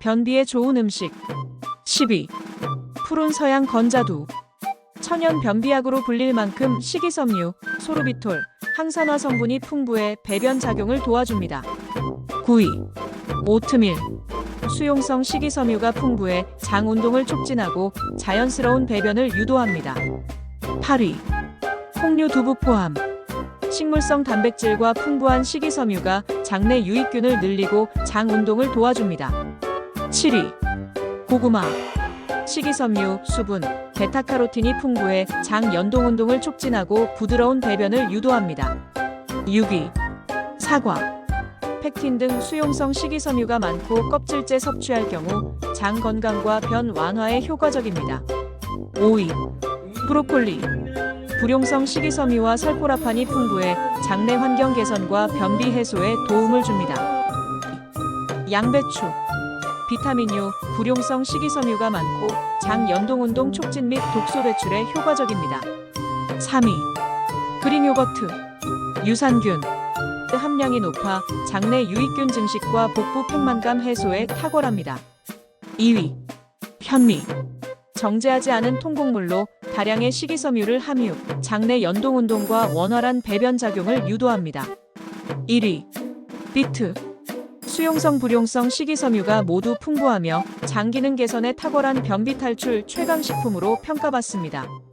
변비에 좋은 음식. 12. 푸른 서양 건자두. 천연 변비약으로 불릴 만큼 식이섬유, 소르비톨, 항산화 성분이 풍부해 배변 작용을 도와줍니다. 9위. 오트밀. 수용성 식이섬유가 풍부해 장 운동을 촉진하고 자연스러운 배변을 유도합니다. 8위. 콩류 두부 포함. 식물성 단백질과 풍부한 식이섬유가 장내 유익균을 늘리고 장 운동을 도와줍니다. 7위. 고구마. 식이섬유, 수분, 베타카로틴이 풍부해 장 연동 운동을 촉진하고 부드러운 배변을 유도합니다. 6위. 사과. 팩틴 등 수용성 식이섬유가 많고 껍질째 섭취할 경우 장 건강과 변 완화에 효과적입니다. 5위. 브로콜리. 불용성 식이섬유와 설포라판이 풍부해 장내 환경 개선과 변비 해소에 도움을 줍니다. 양배추. 비타민유, 불용성 식이섬유가 많고 장 연동 운동 촉진 및 독소 배출에 효과적입니다. 3위. 그릭 요거트. 유산균. 함량이 높아 장내 유익균 증식과 복부 팽만감 해소에 탁월합니다. 2위. 현미. 정제하지 않은 통곡물로 다량의 식이섬유를 함유, 장내 연동 운동과 원활한 배변 작용을 유도합니다. 1위. 비트. 수용성 불용성 식이섬유가 모두 풍부하며 장 기능 개선에 탁월한 변비 탈출 최강 식품으로 평가받습니다.